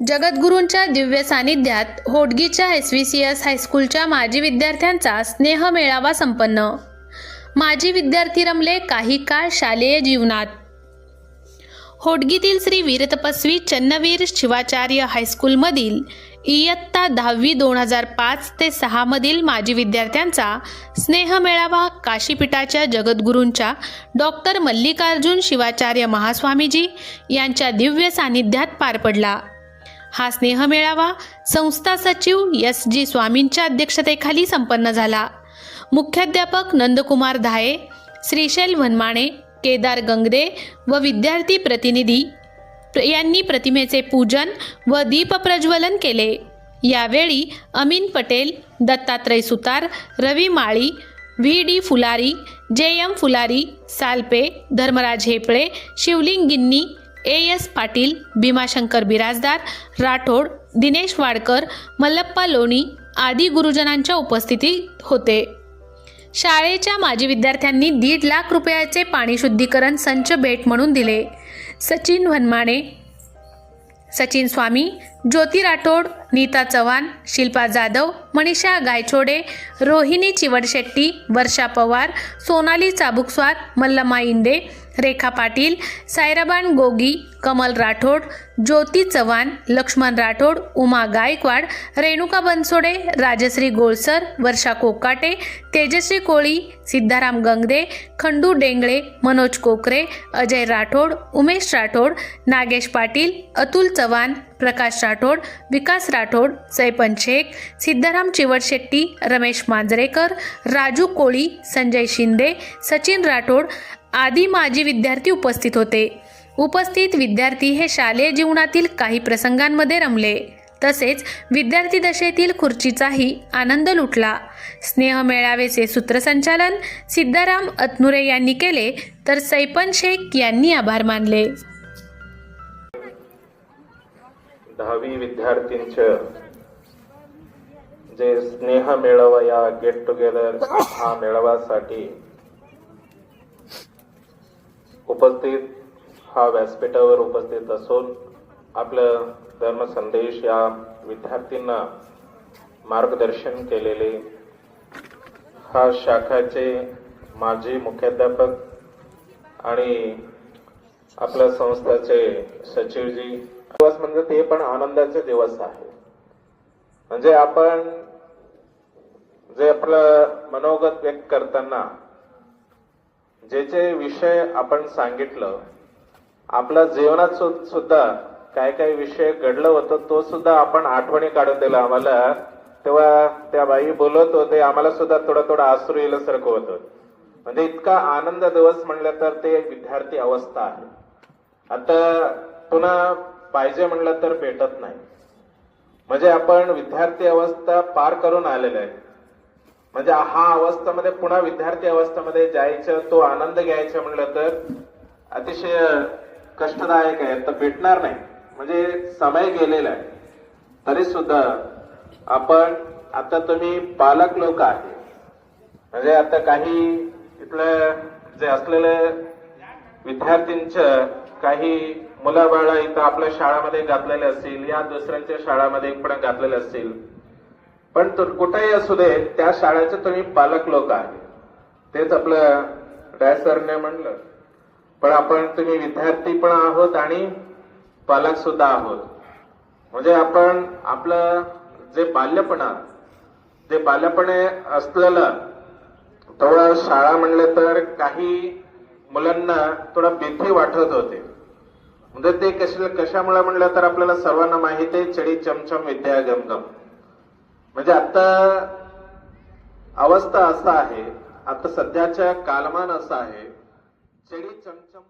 जगद्गुरूंच्या दिव्य सानिध्यात होडगीच्या एस व्ही सी एस हायस्कूलच्या माजी विद्यार्थ्यांचा स्नेह मेळावा संपन्न. माजी विद्यार्थी रमले काही काळ शालेय जीवनात. होडगीतील श्री वीरतपस्वी चन्नवीर शिवाचार्य हायस्कूलमधील इयत्ता दहावी दोन हजार पाच ते सहामधील माजी विद्यार्थ्यांचा स्नेह मेळावा काशीपीठाच्या जगद्गुरूंच्या डॉक्टर मल्लिकार्जुन शिवाचार्य महास्वामीजी यांच्या दिव्य सानिध्यात पार पडला. हा स्नेहमेळावा संस्था सचिव एस जी स्वामींच्या अध्यक्षतेखाली संपन्न झाला. मुख्याध्यापक नंदकुमार धाये श्रीशैल वनमाणे केदार गंगदे व विद्यार्थी प्रतिनिधी यांनी प्रतिमेचे पूजन व दीपप्रज्वलन केले. यावेळी Amin Patel Dattatray Sutar Ravi Mali V D Phulari J M Phulari Salpe Dharmaraj Heple Shivling Ginni A S Patil Bhimashankar Birajdar Rathod Dinesh Wadkar Mallappa Loni आदी गुरुजनांच्या उपस्थितीत होते. शाळेच्या माजी विद्यार्थ्यांनी दीड लाख रुपयाचे पाणी शुद्धीकरण संच भेट म्हणून दिले. सचिन वनमाने सचिन स्वामी ज्योती राठोड नीता चव्हाण शिल्पा जाधव मनीषा गायचोडे रोहिणी चिवडशेट्टी वर्षा पवार सोनाली चाबुकस्वार मल्लमा इंडे रेखा पाटील सायराबान गोगी कमल राठोड ज्योती चव्हाण लक्ष्मण राठोड उमा गायकवाड रेणुका बनसोडे राजश्री गोळसर वर्षा कोकाटे तेजश्री कोळी सिद्धाराम गंगदे खंडू डेंगळे मनोज कोकरे अजय राठोड उमेश राठोड नागेश पाटील अतुल चव्हाण प्रकाश राठोड विकास राठोड सैपन शेख सिद्धाराम चिवडशेट्टी रमेश मांजरेकर राजू कोळी संजय शिंदे सचिन राठोड आदी माजी विद्यार्थी उपस्थित होते. उपस्थित विद्यार्थी हे शालेय जीवनातील काही प्रसंगांमध्ये रमले. तसेच विद्यार्थी दशेतील खुर्चीचाही आनंद लुटला. स्नेह मेळावेचे सूत्रसंचालन सिद्धाराम अतनुरे यांनी केले तर सैपन शेख यांनी आभार मानले. दहावी विद्यार्थींचं. जे स्नेह मेळावा या गेट टुगेदर हा मेळाव्यासाठी उपस्थित हा व्यासपीठावर उपस्थित असून आपलं धर्मसंदेश या विद्यार्थ्यांना मार्गदर्शन केलेले. हा शाखाचे माजी मुख्याध्यापक आणि आपल्या संस्थेचे सचिवजी दिवस म्हणजे ते पण आनंदाचे दिवस आहे. म्हणजे आपण जे आपलं मनोगत व्यक्त करताना जे जे विषय आपण सांगितलं आपल्या जीवनात सुद्धा काय काय विषय घडलं होतं तो सुद्धा आपण आठवणी काढून दिला आम्हाला. तेव्हा त्या बाई बोलत होते आम्हाला सुद्धा थोडं थोडं आसरू येल्यासारखं होतं. म्हणजे इतका आनंद दिवस म्हणलं तर ते विद्यार्थी अवस्था आहे. आता पुन्हा पाहिजे म्हणलं तर भेटत नाही. म्हणजे आपण विद्यार्थी अवस्था पार करून आलेलो आहे. म्हणजे हा अवस्थेमध्ये पुन्हा विद्यार्थी अवस्थेमध्ये जायचं तो आनंद घ्यायचा म्हणलं तर अतिशय कष्टदायक आहे. तर भेटणार नाही. म्हणजे समय गेलेला आहे. तरी सुद्धा आपण आता तुम्ही पालक लोक आहे. म्हणजे आता काही इथलं जे असलेले विद्यार्थ्यांचं काही मुलाबाळा इथं आपल्या शाळामध्ये घातलेले असतील या दुसऱ्यांच्या शाळामध्ये पण घातलेले असतील. पण कुठेही असू दे त्या शाळेचे तुम्ही पालक लोक आहे. तेच आपलं सरने म्हणलं. पण आपण तुम्ही विद्यार्थी पण आहोत आणि पालक सुद्धा आहोत. म्हणजे आपण आपलं जे बाल्यपणा जे बाल्यपणे असलेलं थोडं शाळा म्हणलं तर काही मुलांना थोडा भीती वाटत होते. म्हणजे ते कशा कशामुळे म्हणलं तर आपल्याला सर्वांना माहिती आहे चडी चमचम विद्या गमगम. म्हणजे आता अवस्था असा आहे आता सध्याच्या कालमान असा आहे चडी चमचम